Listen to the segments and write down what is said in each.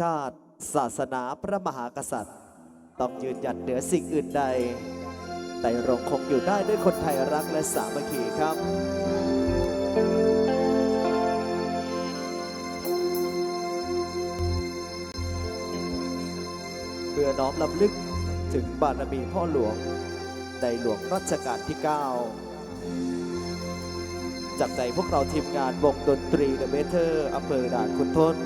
ชาติ ศาสนาพระมหากษัตริย์ ต้องยืนหยัดเหนือสิ่งอื่นใดแต่รงคงอยู่ได้ด้วยคนไทยรักและสามัคคีครับเพื่อน้อมลำลึกถึงบารมีพ่อหลวง ในหลวงรัชกาลที่ 9 จากใจพวกเราทีมงานวงดนตรีเดอะเบเทอร์อำเภอด่านคุณทน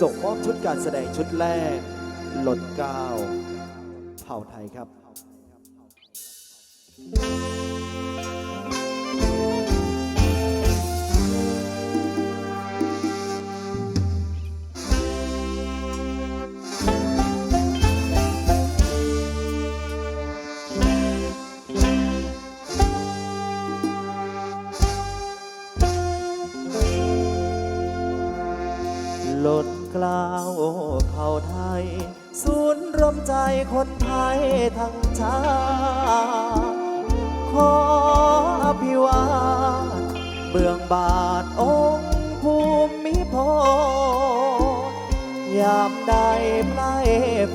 ส่งมอบชุดการแสดงชุดแรก หล่นเก้าเผ่าไทยครับามใดไพล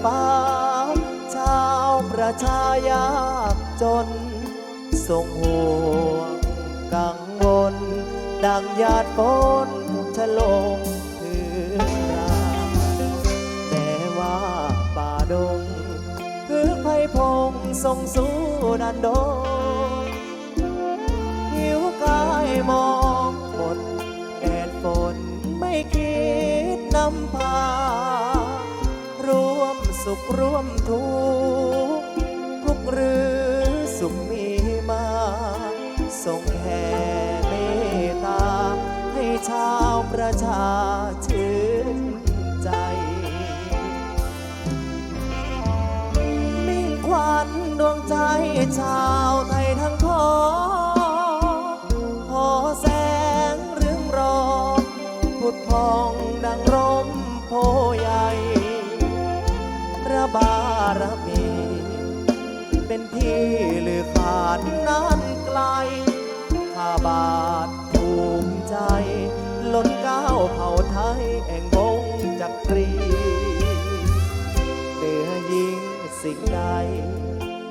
ฟ้า ชาวประชายากจนทรงห่วงกังวล ดังหยาดฝนชะลมพื้นราแต่ว่าป่าดง คือไผ่พงส่งสู่ดันโด สุขร่วมทุกข์ทุกหรือสุขมีมาทรงแผ่เมตตา ให้ชาวประชาชื่นใจ มิ่งควันดวงใจชาวารมี เป็นที่ลือขาดนานไกล ข้าบาทภูมิใจ ล้นเก้าวเผ่าไทยแห่งวงจักรีเหนือยิ่งสิ่งใด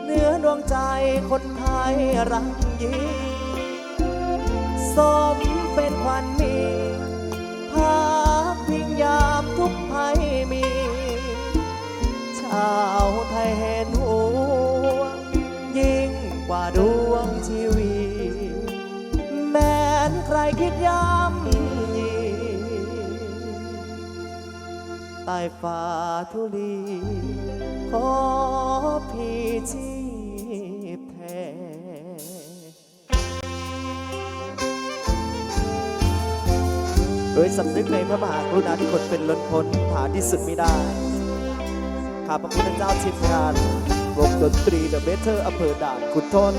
เนื้อดวงใจคนไทยรักยิ่งสมเป็นควันมีภาคพิงยามทุกภัยมีาวไทยเห็นหัวยิ่งกว่าดวงชีวีแม้นใครคิดย้ำยีใต้ฟ้าทุลีขอพี่ชีพแทนโดยสำนึกในพระมหากรุณาธิคุณเป็นล้นพ้นหาที่สุดไม่ได้ ข้าพระพุทธเจ้าทีมงานวงดนตรีเดอะเบเทอร์อำเภอด่านคุณทน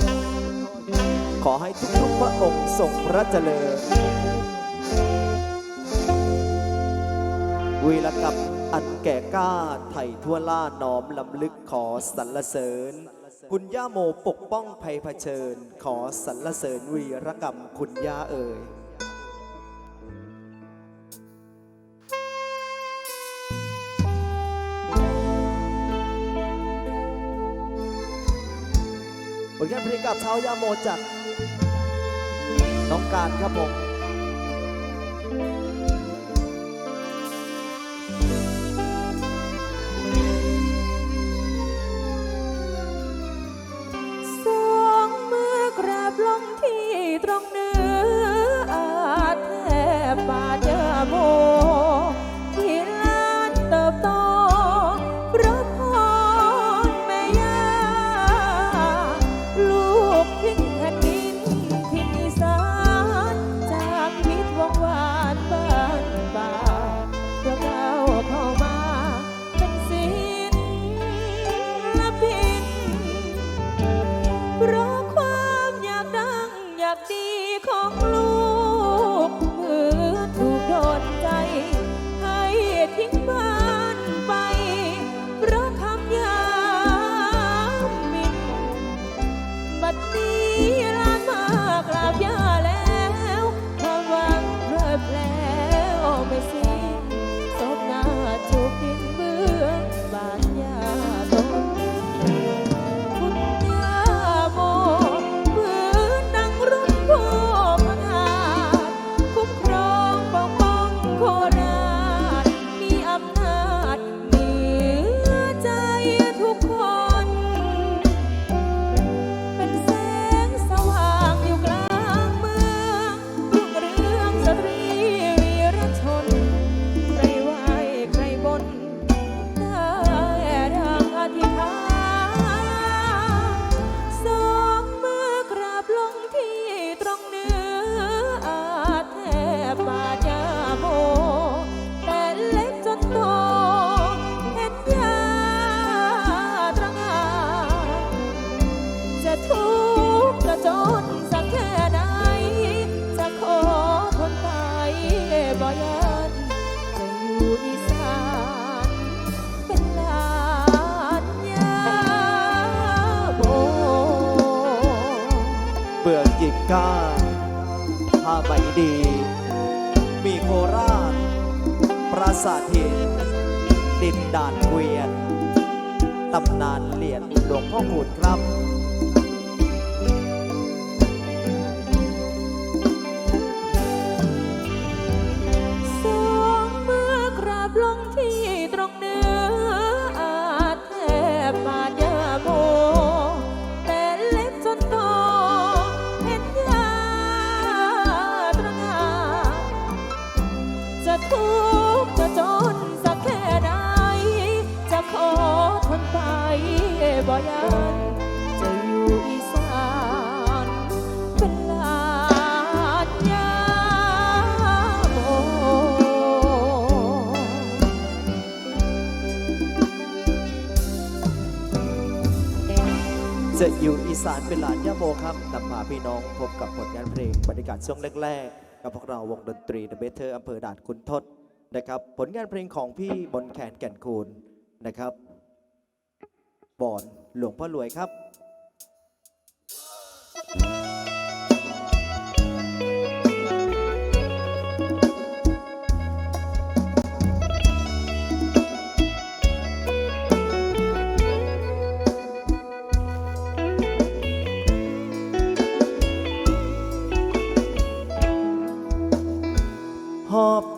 ขอให้ทุกๆพระองค์ทรงพระเจริญวีรกรรมอันแก่กล้าไถ่ทั่วล่าน้อมลำลึกขอสรรเสริญ คุณย่าโมปกป้องภัยเผชิญ ขอสรรเสริญวีรกรรมคุณย่าเอ่ย ผลงานเพลงกับเช้ายาโมจากน้องการครับผม กาผ้าใบดี มีโคราช ปราสาทหินดินด่านเกวียน ตำนานเหรียญหลวงพ่อหูดครับ จะอยู่อีสานเป็นหลานย่าโมครับนำพาพี่น้องพบกับผลงานเพลงบรรยากาศช่วงแรกๆ กับพวกเราวงดนตรี The Better อำเภอด่านคุณทศนะครับ ผลงานเพลงของพี่บนแขนแก่นคูณนะครับ บอนหลวงพ่อรวยครับ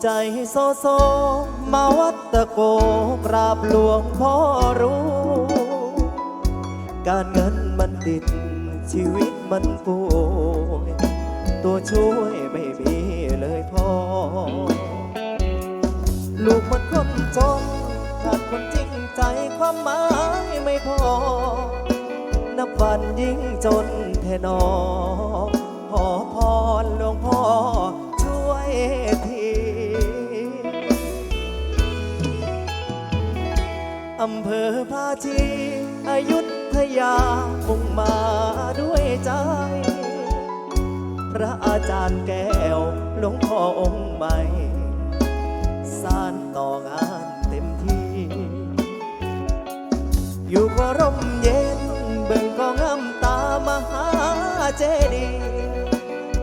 ใจโซโซ มาวัดตะโกกราบหลวงพ่อรู้ การเงินมันติดชีวิตมันป่วยตัวช่วยไม่มีเลยพ่อ ลูกมันคนจนขาดคนจริงใจความหมายไม่พอ นับวันยิ่งจนแทนอขอพรหลวงพ่อช่วยที อำเภอภาชีอายุทยามุ่งมาด้วยใจ พระอาจารย์แก้วหลวงพ่อองค์ใหม่ สานต่องานเต็มที่ อยู่ก็ร่มเย็น เบิ่งก็งามตามหาเจดีย์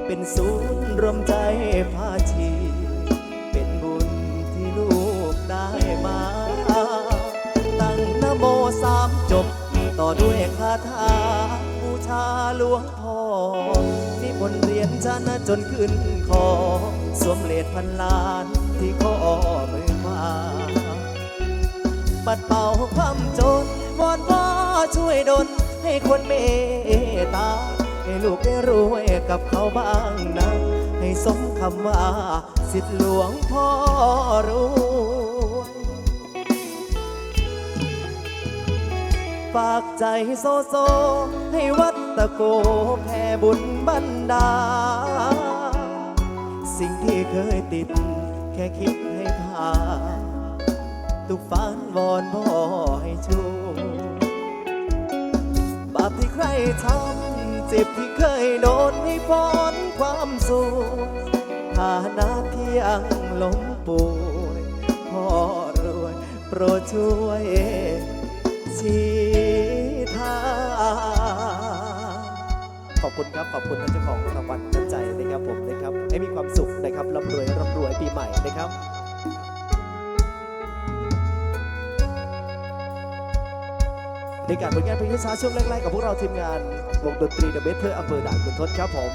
เป็นศูนย์รวมใจพาชี ด้วยคาถาบูชาหลวงพ่อนิมนต์เรียนชนะจนขึ้นคอ สวมเลดพันล้านที่ข้อมือขวาปัดเป่าความจนวอนพ่อช่วยดลให้คนเมตตา ให้ลูกได้รวยกับเขาบ้างนะ ให้สมคำว่า สิทธิหลวงพ่อรู้ ฝากใจโซโซ ให้วัดตะโกแผ่บุญบันดา สิ่งที่เคยติด แค่คิดให้ผ่านทุกฝันวอนพ่อให้ช่วยบาปที่ใครทำเจ็บที่เคยโดนให้พ้นความสุขฐานะที่ยังล้มป่วยพ่อรวยโปรดช่วยชี ขอบคุณครับ ขอบคุณท่านเจ้าของรางวัลน้ำใจนะครับผมนะครับ ให้มีความสุขนะครับร่ำรวยร่ำรวยปีใหม่นะครับในการผลงานเพลงช้าช่วงแรกๆกับพวกเราทีมงานวงดนตรีเดอะเบสเทอร์อำเภอด่านคุณทศครับผม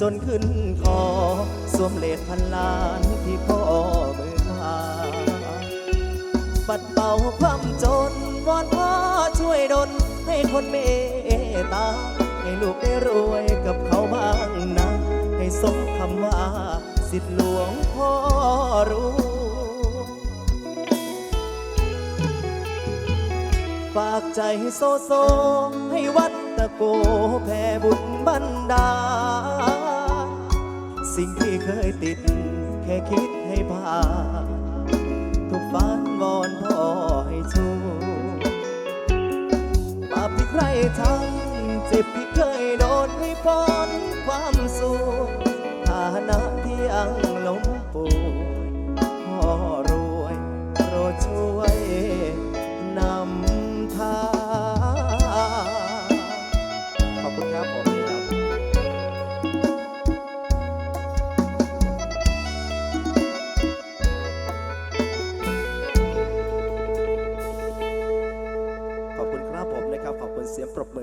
จนขึ้นคอสวมเลดพันล้านที่ข้อมือขาปัดเป่าความจนวอนพ่อช่วยดลให้คนเมตตา ให้ลูกได้รวยกับเขาบ้างนะ ให้สมคำว่า สิทธิหลวงพ่อรู้ฝากใจโซโซ ให้วัดตะโกแผ่บุญบันดา สิ่งที่เคยติด แค่คิดให้ผ่านทุกฝันวอนพ่อให้ช่วยบาปที่ใครทำเจ็บที่เคยโดนให้พ้นความสุขฐานะที่ยังล้มป่วย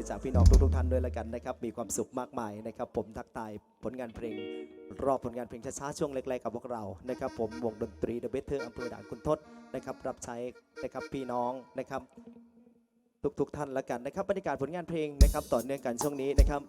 จากพี่น้องทุกๆท่านด้วยละกันนะครับ มีความสุขมากมายนะครับ ผมทักทายผลงานเพลง รอบผลงานเพลงช้าๆช่วงเล็กๆกับพวกเรานะครับ ผมวงดนตรี The Better อำเภอด่านคุณทศนะครับ รับใช้นะครับพี่น้องนะครับ ทุกๆท่านละกันนะครับบรรยากาศผลงานเพลงนะครับ ต่อเนื่องกันช่วงนี้นะครับ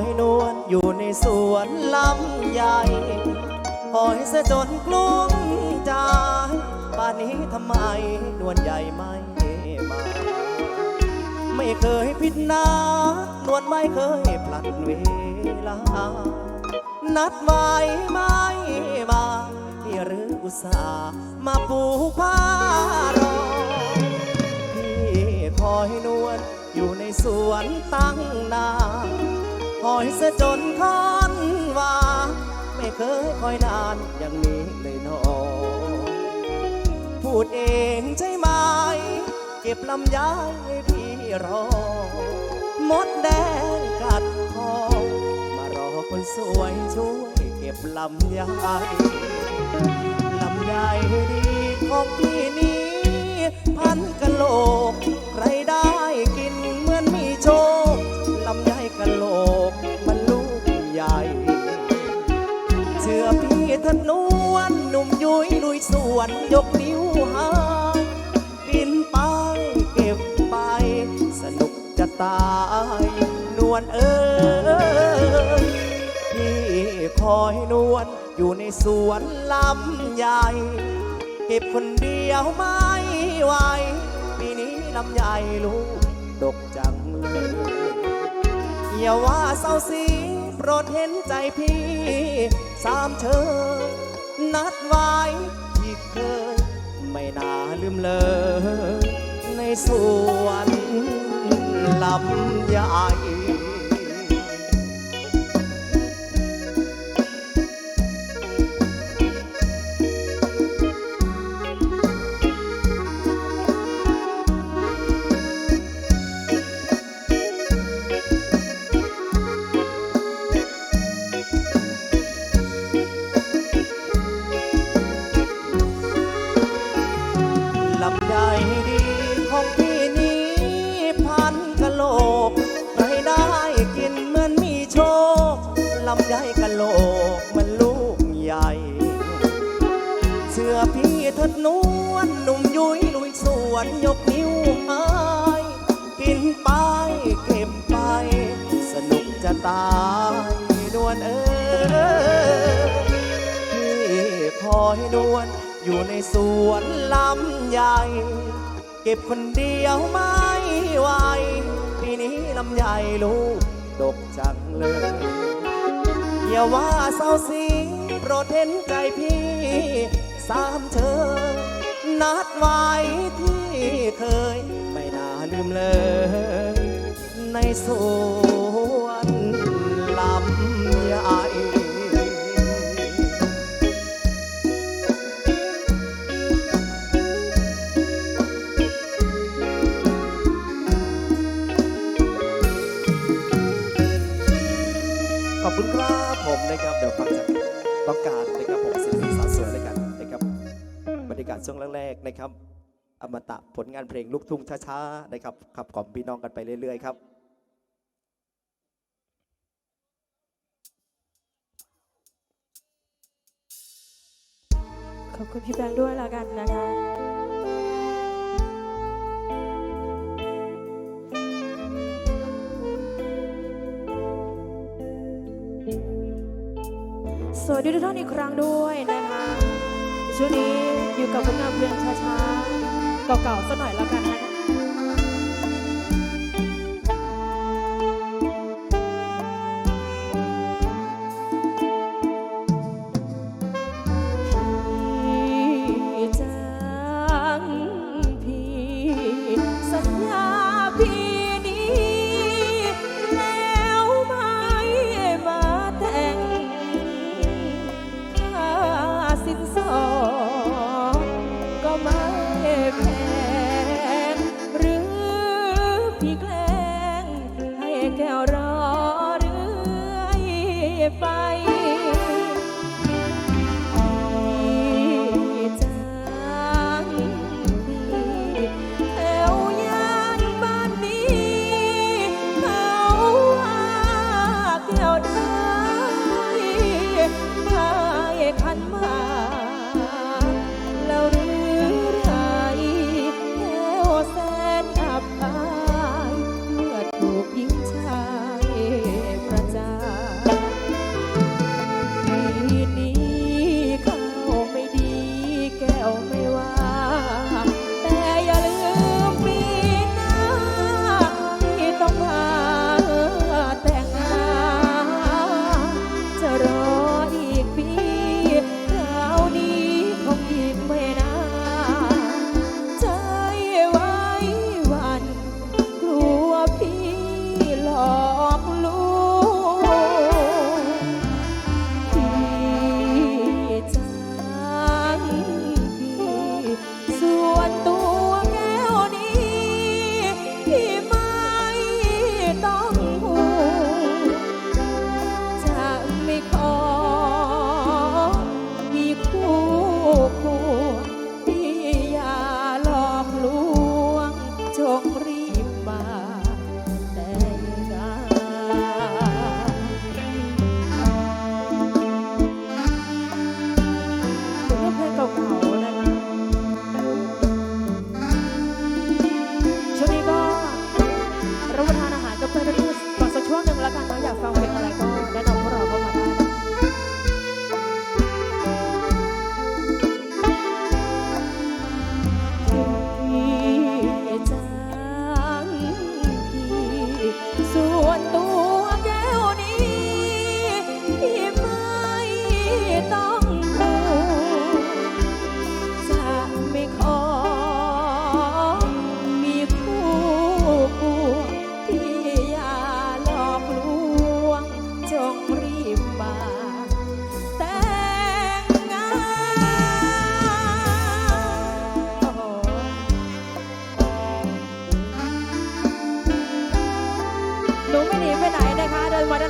ยนวลอยู่ในสวนลำใหญ่คอยเสยจนกลุ้มใจป่านนี้ทำไมนวลใหญ่ไม่มา ไม่เคยผิดนัดนวลไม่เคยพลัดเวลา นัดไว้ไม่มาที่หรืออุตส่าห์มาปูผ้ารอพี่คอยนวลอยู่ในสวนตั้งนาน คอยเสจนคอนว่า ไม่เคยคอยนานอย่างนี้เลยหนอ พูดเองใช่ไหม เก็บลำไยให้พี่รอ มดแดงกัดคอ มารอคนสวยช่วยเก็บลำไยลำไยดีของพี่นี้ พันกะโหลกใครได้กิน กะโลกมันลูกใหญ่เชื่อพี่เถอะนวลหนุ่มยุ้ยลุยสวนยกนิ้วหากินไปเก็บไป สนุกจะตาย นวลเอ้ยพี่คอยนวลอยู่ในสวนลำใหญ่ เก็บคนเดียวไม่ไหวปีนี้ลำใหญ่ลูกดกจังเลย อย่าว่าเศร้าสีโปรดเห็นใจพี่ สามเชยนัดไว้ที่เคย ไม่น่าลืมเลยในสวนลำใหญ่ อยนวลอยู่ในสวนลำใหญ่ เก็บคนเดียวไม่ไหวปีนี้ลำใหญ่ลูกดกจังเลยอย่าว่าเศร้าสีโปรดเห็นใจพี่ สามเชยนัดไว้ที่เคย ไม่น่าลืมเลย ในสวนลำใหญ่ นะครับ อมตะผลงานเพลงลูกทุ่งช้าๆนะครับขับกล่อมพี่น้องกันไปเรื่อยๆครับขอบคุณพี่แบงค์ด้วยแล้วกันนะคะสวัสดีทุกท่านอีกครั้งด้วยนะคะ ช่วงนี้อยู่กับผลงานเพลงช้าๆ เก่าๆสักหน่อยแล้วกันนะคะ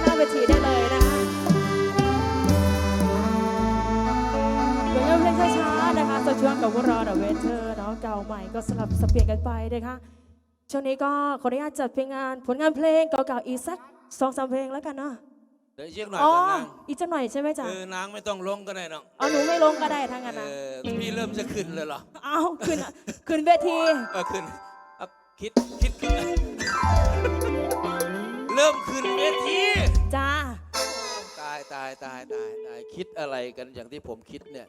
หน้าเวทีได้เลยนะคะเหมือนกับเพลงช้าๆนะคะจะช่วงกับพวกเราเดอะเวเทอร์เนาะเก่าใหม่ก็สลับสบเปลี่ยนกันไปนะคะช่วงนี้ก็ขออนุญาตจัดเพลงงานผลงานเพลงเก่าๆอีกสักสองสามเพลงแล้วกันเนาะเดี๋ยวเช็คหน่อยอ๋อก่อนนางอีกจะหน่อยใช่ไหมจ๊ะเออนางไม่ต้องลงก็ได้น้องเอาหนูไม่ลงก็ได้ทั้งนั้นเอนะอพี่เริ่มจะขึ้นเลยเหรอเอาขึ้นขึ้นเวที เออขึ้นเอาคิดคิดขึ้นเริ่มขึ้นเวทีจ้า ตายตายตายตายตายคิดอะไรกันอย่างที่ผมคิดเนี่ย